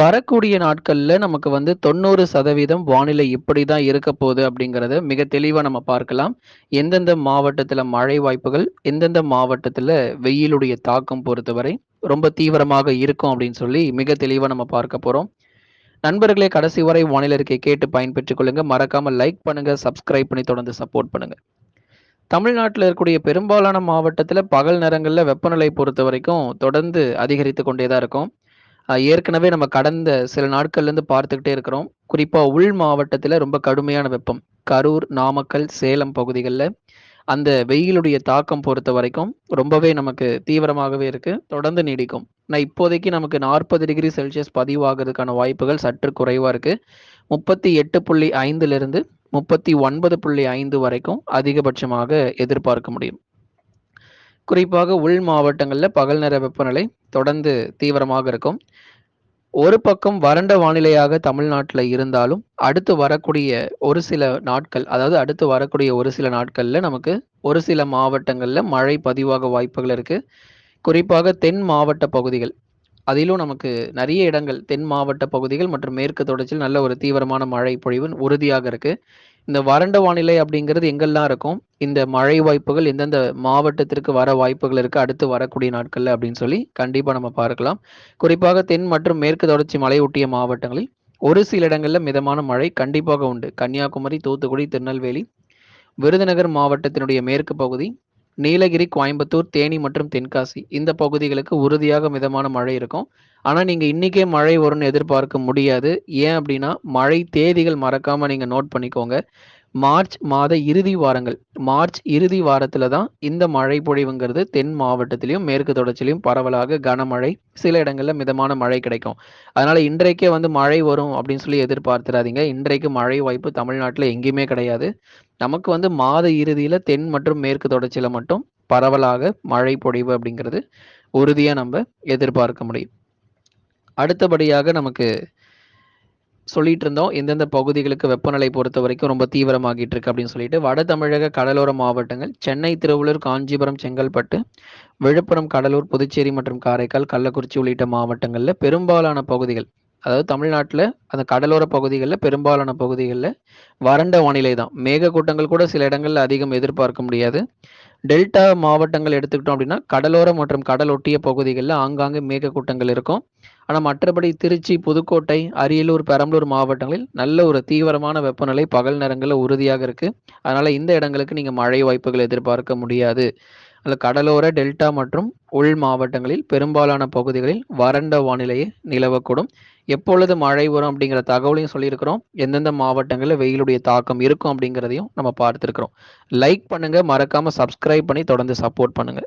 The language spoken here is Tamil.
வரக்கூடிய நாட்களில் நமக்கு வந்து 90% வானிலை இப்படி தான் இருக்க போகுது அப்படிங்கிறத மிக தெளிவாக நம்ம பார்க்கலாம். எந்தெந்த மாவட்டத்தில் மழை வாய்ப்புகள், எந்தெந்த மாவட்டத்தில் வெயிலுடைய தாக்கம் பொறுத்தவரை ரொம்ப தீவிரமாக இருக்கும் அப்படின்னு சொல்லி மிக தெளிவாக நம்ம பார்க்க போகிறோம் நண்பர்களே கடைசி வரை வானிலை கேட்டு பயன்பெற்றுக் கொள்ளுங்க. மறக்காம லைக் பண்ணுங்க, சப்ஸ்கிரைப் பண்ணி தொடர்ந்து சப்போர்ட் பண்ணுங்க. தமிழ்நாட்டில் இருக்கக்கூடிய பெரும்பாலான மாவட்டத்தில் பகல் நேரங்களில் வெப்பநிலை பொறுத்த வரைக்கும் தொடர்ந்து அதிகரித்து கொண்டே தான் இருக்கும். ஏற்கனவே நம்ம கடந்த சில நாட்கள்லேருந்து பார்த்துக்கிட்டே இருக்கிறோம். குறிப்பா உள் மாவட்டத்தில் ரொம்ப கடுமையான வெப்பம். கரூர், நாமக்கல், சேலம் பகுதிகளில் அந்த வெயிலுடைய தாக்கம் பொறுத்த வரைக்கும் ரொம்பவே நமக்கு தீவிரமாகவே இருக்கு. தொடர்ந்து நீடிக்கும். ஆனா இப்போதைக்கு நமக்கு 40 டிகிரி செல்சியஸ் பதிவாகுறதுக்கான வாய்ப்புகள் சற்று குறைவா இருக்கு. 38.5லிருந்து 39.5 வரைக்கும் அதிகபட்சமாக எதிர்பார்க்க முடியும். குறிப்பாக உள் மாவட்டங்களில் பகல் நேர வெப்பநிலை தொடர்ந்து தீவிரமாக இருக்கும். ஒரு பக்கம் வறண்ட வானிலையாக தமிழ்நாட்டில் இருந்தாலும், அடுத்து வரக்கூடிய ஒரு சில நாட்கள், அதாவது அடுத்து வரக்கூடிய ஒரு சில நாட்களில் நமக்கு ஒரு சில மாவட்டங்களில் மழை பதிவாக வாய்ப்புகள் இருக்குது குறிப்பாக தென் மாவட்ட பகுதிகள். அதிலும் நமக்கு நிறைய இடங்கள் தென் மாவட்ட பகுதிகள் மற்றும் மேற்கு தொடர்ச்சியில் நல்ல ஒரு தீவிரமான மழை பொழிவு உறுதியாக இருக்கு. இந்த வறண்ட வானிலை அப்படிங்கிறது எங்கெல்லாம் இருக்கும்? இந்த மழை வாய்ப்புகள் எந்தெந்த மாவட்டத்திற்கு வர வாய்ப்புகள் இருக்கு அடுத்து வரக்கூடிய நாட்கள்ல அப்படின்னு சொல்லி கண்டிப்பா நம்ம பார்க்கலாம். குறிப்பாக தென் மற்றும் மேற்கு தொடர்ச்சி மலையொட்டிய மாவட்டங்களில் ஒரு சில இடங்கள்ல மிதமான மழை கண்டிப்பாக உண்டு. கன்னியாகுமரி, தூத்துக்குடி, திருநெல்வேலி, விருதுநகர் மாவட்டத்தினுடைய மேற்கு பகுதி, நீலகிரி, கோயம்புத்தூர், தேனி மற்றும் தென்காசி இந்த பகுதிகளுக்கு உறுதியாக மிதமான மழை இருக்கும். ஆனால் நீங்கள் இன்றைக்கே மழை வரும்னு எதிர்பார்க்க முடியாது. ஏன் அப்படின்னா, மழை தேதிகள் மறக்காமல் நீங்கள் நோட் பண்ணிக்கோங்க. மார்ச் மாத இறுதி வாரங்கள். மார்ச் இறுதி வாரத்தில் தான் இந்த மழை பொழிவுங்கிறது தென் மாவட்டத்திலையும் மேற்கு தொடர்ச்சிலையும் பரவலாக கனமழை, சில இடங்களில் மிதமான மழை கிடைக்கும். அதனால் இன்றைக்கே வந்து மழை வரும் அப்படின்னு சொல்லி எதிர்பார்த்துறாதீங்க. இன்றைக்கு மழை வாய்ப்பு தமிழ்நாட்டில் எங்கேயுமே கிடையாது. நமக்கு வந்து மாத இறுதியில் தென் மற்றும் மேற்கு தொடர்ச்சியில் மட்டும் பரவலாக மழை பொழிவு அப்படிங்கிறது உறுதியாக நம்ம எதிர்பார்க்க முடியும். அடுத்தபடியாக நமக்கு சொல்லிட்டு இருந்தோம். எந்தெந்த பகுதிகளுக்கு வெப்பநிலை பொறுத்தவரைக்கும் ரொம்ப தீவிரமாகிட்டு இருக்கு அப்படின்னு சொல்லிட்டு. வட தமிழக கடலோர மாவட்டங்கள் சென்னை, திருவள்ளூர், காஞ்சிபுரம், செங்கல்பட்டு, விழுப்புரம், கடலூர், புதுச்சேரி மற்றும் காரைக்கால், கள்ளக்குறிச்சி உள்ளிட்ட மாவட்டங்களில் பெரும்பாலான பகுதிகள் அதாவது தமிழ்நாட்டில் அந்த கடலோர பகுதிகளில் பெரும்பாலான பகுதிகளில் வறண்ட வானிலை தான். மேகக்கூட்டங்கள் கூட சில இடங்களில் அதிகம் எதிர்பார்க்க முடியாது. டெல்டா மாவட்டங்கள் எடுத்துக்கிட்டோம் அப்படின்னா, கடலோர மற்றும் கடல் ஒட்டிய பகுதிகளில் ஆங்காங்கே மேகக்கூட்டங்கள் இருக்கும். ஆனால் மற்றபடி திருச்சி, புதுக்கோட்டை, அரியலூர், பெரம்பலூர் மாவட்டங்களில் நல்ல ஒரு தீவிரமான வெப்பநிலை பகல் நேரங்களில் உறுதியாக இருக்குது அதனால் இந்த இடங்களுக்கு நீங்கள் மழை வாய்ப்புகள் எதிர்பார்க்க முடியாது. அல்ல கடலோர, டெல்டா மற்றும் உள் மாவட்டங்களில் பெரும்பாலான பகுதிகளில் வறண்ட வானிலையே நிலவக்கூடும். எப்பொழுது மழை வரும் அப்படிங்கிற தகவலையும் சொல்லியிருக்கிறோம். எந்தெந்த மாவட்டங்களில் வெயிலுடைய தாக்கம் இருக்கும் அப்படிங்கிறதையும் நம்ம பார்த்துருக்குறோம் லைக் பண்ணுங்கள் மறக்காமல் சப்ஸ்கிரைப் பண்ணி தொடர்ந்து சப்போர்ட் பண்ணுங்கள்